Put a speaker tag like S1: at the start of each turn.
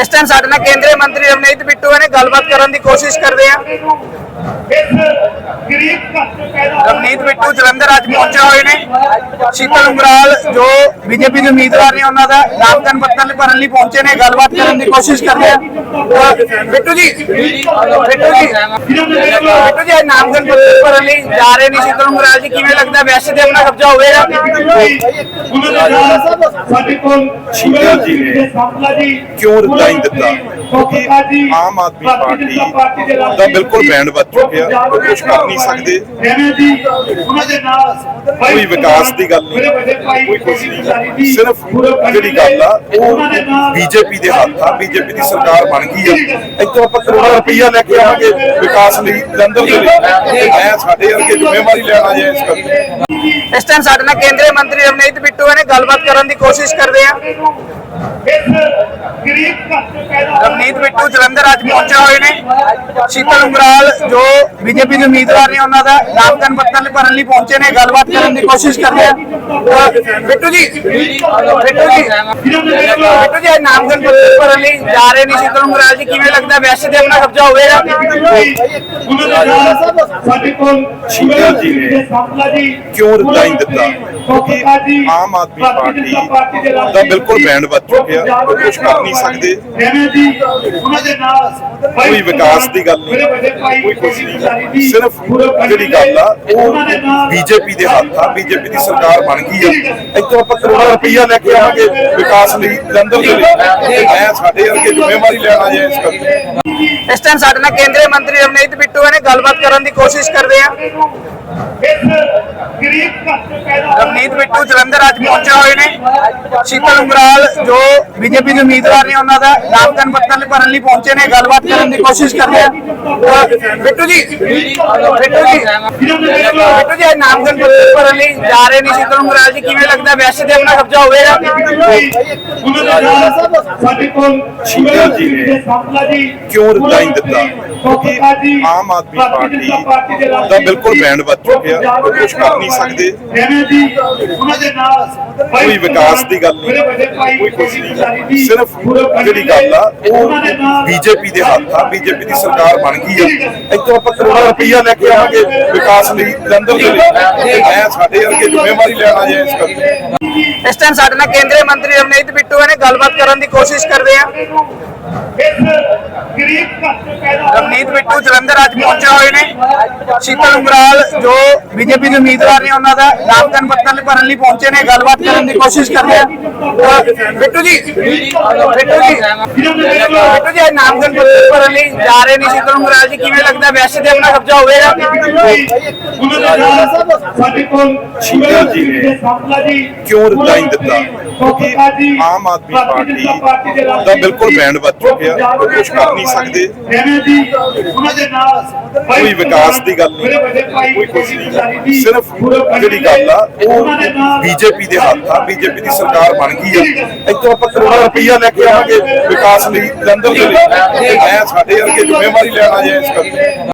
S1: ਇਸ ਟਾਈਮ ਸਾਡੇ ਨਾਲ ਕੇਂਦਰੀ ਮੰਤਰੀ ਰਵਨੀਤ ਬਿੱਟੂ ਨੇ। ਗੱਲਬਾਤ ਕਰਨ ਦੀ ਕੋਸ਼ਿਸ਼ ਕਰਦੇ ਆ।
S2: ਇਸ ਗਰੀਬ ਘਰ ਤੋਂ ਪੈਦਾ ਹੋਇਆ
S1: ਰਵਨੀਤ ਬਿੱਟੂ ਜਲੰਧਰ ਅੱਜ ਪਹੁੰਚੇ ਹੋਏ ਨੇ। ਸ਼ੀਤਲ ਉਂਗਰਾਲ ਜੋ ਬੀਜੇਪੀ ਦੇ ਉਮੀਦਵਾਰ ਨੇ ਉਹਨਾਂ ਦਾ ਨਾਮਕਰਨ ਪੱਤਰ ਭਰਨ ਲਈ ਪਹੁੰਚੇ ਨੇ। ਗੱਲਬਾਤ ਕਰਨ ਦੀ ਕੋਸ਼ਿਸ਼ ਕਰਦੇ ਆ। ਅ, ਬਿੱਟੂ ਜੀ ਬਿੱਟੂ ਜੀ ਬਿੱਟੂ ਜੀ ਅੱਜ ਨਾਮਕਰਨ ਪੱਤਰ ਭਰਨ ਲਈ ਜਾ ਰਹੇ ਨੇ। ਸ਼ੀਤਲ ਉਂਗਰਾਲ ਜੀ ਕਿਵੇਂ ਲੱਗਦਾ? ਵੈਸੇ ਤੇ ਆਪਣਾ ਕਬਜ਼ਾ ਹੋਵੇਗਾ?
S2: ਸਾਡੇ ਕੋਲ
S3: ਸ਼ੀਤਲ ਜੀ। ਨੇ
S2: ਸਾਹਮਣਾ ਜੀ
S3: ਕਿਉਂ ਰਿਜ਼ਾਈਨ ਦਿੱਤਾ? ਕਿਉਂਕਿ ਆਮ ਆਦਮੀ ਪਾਰਟੀ ਦਾ ਬਿਲਕੁਲ ਬੈਂਡ ਵੱਜ ਚੁੱਕਿਆ ਉਹ ਕੁਝ ਕਰ ਨਹੀਂ ਸਕਦੇ। ਕੋਈ ਵਿਕਾਸ ਦੀ ਗੱਲ ਨਹੀਂ ਕੋਈ ਕੁਝ ਨਹੀਂ। ਸਿਰਫ ਜਿਹੜੀ ਗੱਲ ਆ ਉਹ ਬੀਜੇਪੀ ਦੇ ਹੱਥ ਆ ਬੀਜੇਪੀ ਦੀ ਸਰਕਾਰ ਬਣ ਗਈ ਆ। ਇੱਥੋਂ ਆਪਾਂ ਕਰੋੜਾਂ ਰੁਪਈਆ ਲੈ ਕੇ ਆਵਾਂਗੇ ਵਿਕਾਸ ਲਈ ਜਲੰਧਰ ਦੇ ਲਈ। ਮੈਂ ਸਾਡੇ ਵਰਗੇ ਜ਼ਿੰਮੇਵਾਰੀ ਲੈਣਾ ਜੇ ਇਸ ਕਰਕੇ।
S1: ਇਸ ਟਾਈਮ ਸਾਡੇ ਨਾਲ ਕੇਂਦਰੀ ਮੰਤਰੀ ਰਵਨੀਤ ਬਿੱਟੂ ਨੇ ਗੱਲਬਾਤ ਕਰਨ ਦੀ ਕੋਸ਼ਿਸ਼ ਕਰਦੇ ਆ।
S2: ਇਸ ਗਰੀਬ ਘਰ ਤੋਂ ਪੈਦਾ ਹੋਇਆ
S1: ਰਵਨੀਤ ਬਿੱਟੂ ਜਲੰਧਰ ਅੱਜ ਪਹੁੰਚੇ ਹੋਏ ਨੇ। ਸ਼ੀਤਲ ਉਂਗਰਾਲ ਜੋ ਬੀਜੇਪੀ ਦੇ ਉਮੀਦਵਾਰ ਨੇ ਉਹਨਾਂ ਦਾ ਨਾਮਕਰਨ ਪੱਤਰ ਭਰਨ ਲਈ ਪਹੁੰਚੇ ਨੇ। ਗੱਲਬਾਤ ਕਰਨ ਦੀ ਕੋਸ਼ਿਸ਼ ਕਰਦੇ ਆ। ਅ, ਬਿੱਟੂ ਜੀ ਬਿੱਟੂ ਜੀ ਬਿੱਟੂ ਜੀ ਅੱਜ ਨਾਮਕਰਨ ਪੱਤਰ ਭਰਨ ਲਈ ਜਾ ਰਹੇ ਨੇ ਸ਼ੀਤਲ ਉਂਗਰਾਲ ਜੀ। ਕਿਵੇਂ ਲੱਗਦਾ ਵੈਸੇ ਤੇ ਆਪਣਾ ਕਬਜ਼ਾ ਹੋਵੇਗਾ?
S2: ਉਹਨਾਂ ਦੇ ਨਾਲ ਸਾਡੇ ਕੋਲ
S3: ਸ਼ੀਤਲ ਜੀ ਨੇ
S2: ਸਾਹਮਣਾ ਜੀ।
S3: ਕਿਉਂ ਰਿਜ਼ਾਈਨ ਦਿੱਤਾ? ਕਿਉਂਕਿ ਆਮ ਆਦਮੀ ਪਾਰਟੀ ਦਾ ਬਿਲਕੁਲ ਬੈਂਡ ਵੱਜ ਚੁੱਕਿਆ ਉਹ ਕੁਝ ਕਰ ਨਹੀਂ ਸਕਦੇ। ਕੋਈ ਵਿਕਾਸ ਦੀ ਗੱਲ ਨਹੀਂ। ਕੋਈ ਕੁਝ ਨਹੀਂ। ਸਿਰਫ ਜਿਹੜੀ ਗੱਲ ਆ ਉਹ ਬੀਜੇਪੀ ਦੇ ਹੱਥ ਆ ਬੀਜੇਪੀ ਦੀ ਸਰਕਾਰ ਬਣ ਗਈ ਆ। ਇੱਥੋਂ ਆਪਾਂ ਕਰੋੜਾਂ ਰੁਪਈਆ ਲੈ ਕੇ ਆਵਾਂਗੇ ਵਿਕਾਸ ਲਈ ਜਲੰਧਰ ਦੇ ਲਈ ਮੈਂ ਸਾਡੇ ਵਰਗੇ ਜ਼ਿੰਮੇਵਾਰੀ ਲੈਣਾ ਜੇ ਇਸ ਕਰਕੇ
S1: ਇਸ ਟਾਈਮ ਸਾਡੇ ਨਾਲ ਕੇਂਦਰੀ ਮੰਤਰੀ ਰਵਨੀਤ ਬਿੱਟੂ ਨੇ ਗੱਲਬਾਤ ਕਰਨ ਦੀ ਕੋਸ਼ਿਸ਼ ਕਰਦੇ ਆ।
S2: ਇਸ ਗਰੀਬ ਘਰ ਤੋਂ ਪੈਦਾ ਹੋਇਆ
S1: ਰਵਨੀਤ ਬਿੱਟੂ ਜਲੰਧਰ ਅੱਜ ਪਹੁੰਚੇ ਹੋਏ ਨੇ। ਸ਼ੀਤਲ ਉਂਗਰਾਲ ਜੋ ਬੀਜੇਪੀ ਦੇ ਉਮੀਦਵਾਰ ਨੇ ਉਹਨਾਂ ਦਾ ਨਾਮਕਰਨ ਪੱਤਰ ਭਰਨ ਲਈ ਪਹੁੰਚੇ ਨੇ। ਗੱਲਬਾਤ ਕਰਨ ਦੀ ਕੋਸ਼ਿਸ਼ ਕਰਦੇ ਆ ਅ, ਬਿੱਟੂ ਜੀ ਬਿੱਟੂ ਜੀ ਬਿੱਟੂ ਜੀ ਨਾਮਕਰਨ ਪੱਤਰ ਭਰਨ ਲਈ ਜਾ ਰਹੇ ਨੇ ਸ਼ੀਤਲ ਉਂਗਰਾਲ ਜੀ। ਕਿਵੇਂ ਲੱਗਦਾ ਵੈਸੇ ਤੇ ਆਪਣਾ ਕਬਜ਼ਾ ਹੋਵੇਗਾ?
S2: ਉਹਨਾਂ ਦੇ ਨਾਲ ਸਾਡੇ ਕੋਲ
S3: ਸ਼ੀਤਲ ਜੀ ਨੇ
S2: ਸਾਹਮਣਾ ਜੀ।
S3: ਕਿਉਂ ਰਿਜ਼ਾਈਨ ਦਿੱਤਾ? ਕਿਉਂਕਿ ਆਮ ਆਦਮੀ ਪਾਰਟੀ ਦਾ ਬਿਲਕੁਲ ਬੈਂਡ ਵੱਜ ਚੁੱਕਿਆ ਉਹ ਕੁਝ ਕਰ ਨਹੀਂ ਸਕਦੇ। ਕੋਈ ਵਿਕਾਸ ਦੀ ਗੱਲ ਨਹੀਂ ਕੋਈ ਕੁਝ ਨਹੀਂ। ਸਿਰਫ ਜਿਹੜੀ ਗੱਲ ਆ ਉਹ ਬੀਜੇਪੀ ਦੇ ਹੱਥ ਆ ਬੀਜੇਪੀ ਦੀ ਸਰਕਾਰ ਬਣ ਗਈ ਆ। ਇੱਥੋਂ ਆਪਾਂ ਕਰੋੜਾਂ ਰੁਪਈਆ ਲੈ ਕੇ ਆਵਾਂਗੇ ਵਿਕਾਸ ਲਈ ਜਲੰਧਰ ਦੇ ਲਈ। ਮੈਂ ਸਾਡੇ ਵਰਗੇ ਜ਼ਿੰਮੇਵਾਰੀ ਲੈਣਾ ਜੇ ਇਸ ਕਰਕੇ
S1: ਇਸ ਟਾਈਮ ਸਾਡੇ ਨਾਲ ਕੇਂਦਰੀ ਮੰਤਰੀ ਰਵਨੀਤ ਬਿੱਟੂ ਨੇ ਗੱਲਬਾਤ ਕਰਨ ਦੀ ਕੋਸ਼ਿਸ਼ ਕਰਦੇ ਆ।
S2: ਇਸ ਗਰੀਬ ਘਰ ਤੋਂ ਪੈਦਾ ਹੋਇਆ
S1: ਰਵਨੀਤ ਬਿੱਟੂ ਜਲੰਧਰ ਅੱਜ ਪਹੁੰਚੇ ਹੋਏ ਨੇ। ਸ਼ੀਤਲ ਉਂਗਰਾਲ ਜੋ ਬੀਜੇਪੀ ਦੇ ਉਮੀਦਵਾਰ ਨੇ ਉਹਨਾਂ ਦਾ ਨਾਮਕਰਨ ਪੱਤਰ ਭਰਨ ਲਈ ਪਹੁੰਚੇ ਨੇ ਗੱਲਬਾਤ ਕਰਨ ਦੀ ਕੋਸ਼ਿਸ਼ ਕਰਦੇ ਆ। ਅ, ਬਿੱਟੂ ਜੀ ਬਿੱਟੂ ਜੀ ਬਿੱਟੂ ਜੀ ਨਾਮਕਰਨ ਪੱਤਰ ਭਰਨ ਲਈ ਜਾ ਰਹੇ ਨੇ ਸ਼ੀਤਲ ਉਂਗਰਾਲ ਜੀ ਕਿਵੇਂ ਲੱਗਦਾ ਵੈਸੇ ਤੇ ਆਪਣਾ ਕਬਜ਼ਾ ਹੋਵੇਗਾ।
S2: ਉਹਨਾਂ ਦੇ ਨਾਲ ਸਾਡੇ ਕੋਲ
S3: ਸ਼ੀਤਲ ਜੀ ਨੇ
S2: ਸਾਹਮਣਾ ਜੀ
S3: ਕਿਉਂ ਰਿਜ਼ਾਈਨ ਦਿੱਤਾ? ਕਿਉਂਕਿ ਆਮ ਆਦਮੀ ਪਾਰਟੀ ਦਾ ਬਿਲਕੁਲ ਬੈਂਡ ਵੱਜ ਚੁੱਕਿਆ ਕੁਝ ਕਰ ਨਹੀਂ ਸਕਦੇ। ਕੋਈ ਵਿਕਾਸ ਦੀ ਗੱਲ ਕੁਝ ਨਹੀਂ। ਸਿਰਫ ਜਿਹੜੀ ਗੱਲ ਆ ਉਹ ਬੀਜੇਪੀ ਦੇ ਹੱਥ ਆ ਬੀਜੇਪੀ ਦੀ ਸਰਕਾਰ ਬਣ ਗਈ ਆ। ਇੱਥੋਂ ਆਪਾਂ ਕਰੋੜਾਂ ਰੁਪਈਆ ਲੈ ਕੇ ਆਵਾਂਗੇ ਵਿਕਾਸ ਲਈ ਜਲੰਧਰ ਦੇ ਲਈ। ਮੈਂ ਸਾਡੇ ਵਰਗੇ ਜ਼ਿੰਮੇਵਾਰੀ ਲੈਣਾ ਜੇ ਇਸ ਕਰਕੇ।